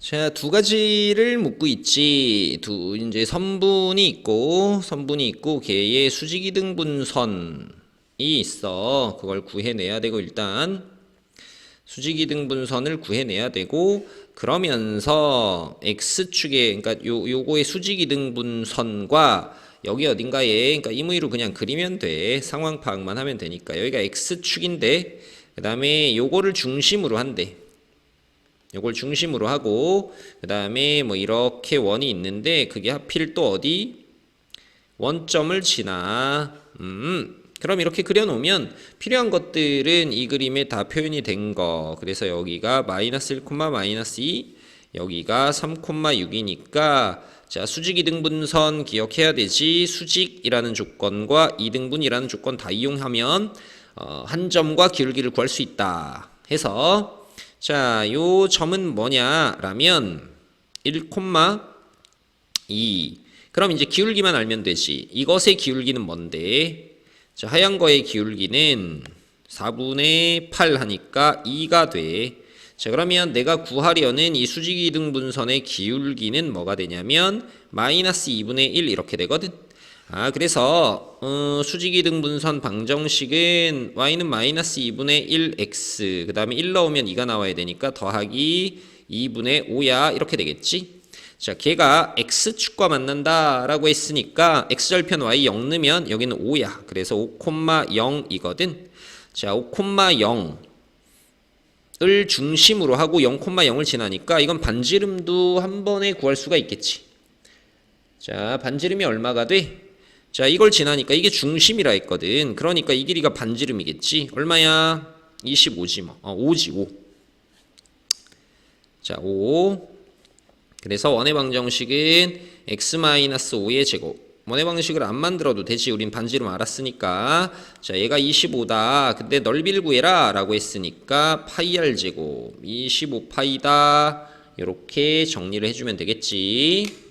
자, 두 가지를 묻고 있지. 두 이제 선분이 있고 선분이 있고 걔의 수직이 등분선이 있어. 그걸 구해내야 되고 일단 수직이 등분선을 구해내야 되고 그러면서 x축의 그러니까 요 요거의 수직이 등분선과 여기 어딘가에 그러니까 임의로 그냥 그리면 돼. 상황 파악만 하면 되니까. 여기가 x축인데 그 다음에 요거를 중심으로 한대. 요걸 중심으로 하고 그 다음에 뭐 이렇게 원이 있는데 그게 하필 또 어디? 원점을 지나. 음. 그럼 이렇게 그려놓으면 필요한 것들은 이 그림에 다 표현이 된 거. 그래서 여기가 마이너스 1, 마이너스 2 여기가 3, 6이니까 자 수직 이등분선 기억해야 되지. 수직이라는 조건과 이등분이라는 조건 다 이용하면 어, 한 점과 기울기를 구할 수 있다. 해서 자, 요 점은 뭐냐라면 1, 2. 그럼 이제 기울기만 알면 되지. 이것의 기울기는 뭔데? 자, 하얀 거의 기울기는 4분의 8 하니까 2가 돼. 자, 그러면 내가 구하려는 이 수직이 등분선의 기울기는 뭐가 되냐면 마이너스 2분의 1 이렇게 되거든. 아, 그래서 어, 수직이 등분선 방정식은 y는 마이너스 2분의 1x 그 다음에 1 넣으면 2가 나와야 되니까 더하기 2분의 5야 이렇게 되겠지. 자, 걔가 x축과 만난다 라고 했으니까 x절편 y 0 넣으면 여기는 5야. 그래서 5,0 이거든. 자, 5,0을 중심으로 하고 0,0을 지나니까 이건 반지름도 한 번에 구할 수가 있겠지. 자, 반지름이 얼마가 돼? 자, 이걸 지나니까 이게 중심이라 했거든. 그러니까 이 길이가 반지름이겠지. 얼마야? 25지 뭐. 어, 5지 5. 자, 5. 그래서 원의 방정식은 x-5의 제곱. 원의 방식을 안 만들어도 되지. 우린 반지름 알았으니까. 자, 얘가 25다. 근데 넓이를 구해라. 라고 했으니까 파이 r 제곱. 25파이다. 이렇게 정리를 해주면 되겠지.